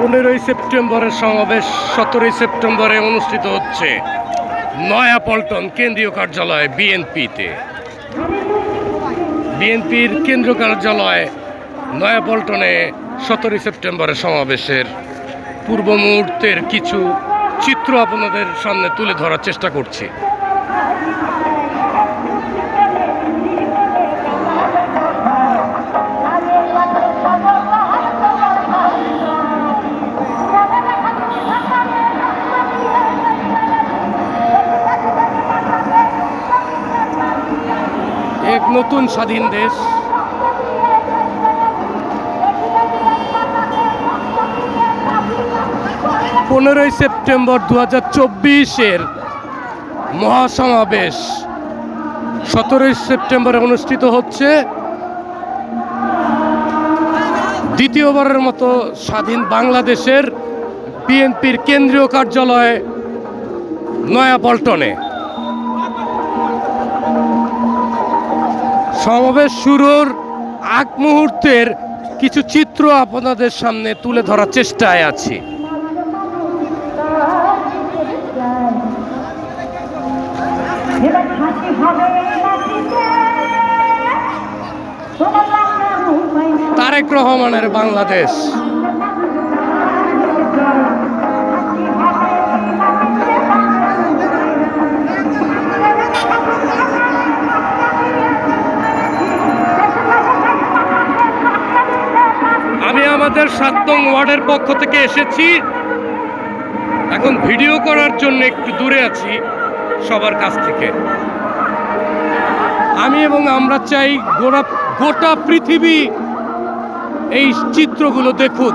পনেরোই সেপ্টেম্বরের সমাবেশ, সতেরোই সেপ্টেম্বরে অনুষ্ঠিত হচ্ছে নয়াপল্টন কেন্দ্রীয় কার্যালয় বিএনপিতে। বিএনপির কেন্দ্রীয় কার্যালয় নয়াপল্টনে সতেরোই সেপ্টেম্বরের সমাবেশের পূর্ব মুহূর্তের কিছু চিত্র আপনাদের সামনে তুলে ধরার চেষ্টা করছি। এক নতুন স্বাধীন দেশ। পনেরোই সেপ্টেম্বর দু হাজার চব্বিশের মহাসমাবেশ। সতেরোই সেপ্টেম্বরে অনুষ্ঠিত হচ্ছে। দ্বিতীয়বারের মতো স্বাধীন বাংলাদেশের বিএনপির কেন্দ্রীয় কার্যালয় নয়াপল্টনে। সমাবেশ শুরুর আগ মুহূর্তের কিছু চিত্র আপনাদের সামনে তুলে ধরার চেষ্টায় আছি। তারেক রহমানের বাংলাদেশ। সাত নং ওয়ার্ডের পক্ষ থেকে এসেছি। এখন ভিডিও করার জন্য একটু দূরে আছি সবার কাছ থেকে। আমি এবং আমরা চাই গোটা গোটা পৃথিবী এই চিত্রগুলো দেখুক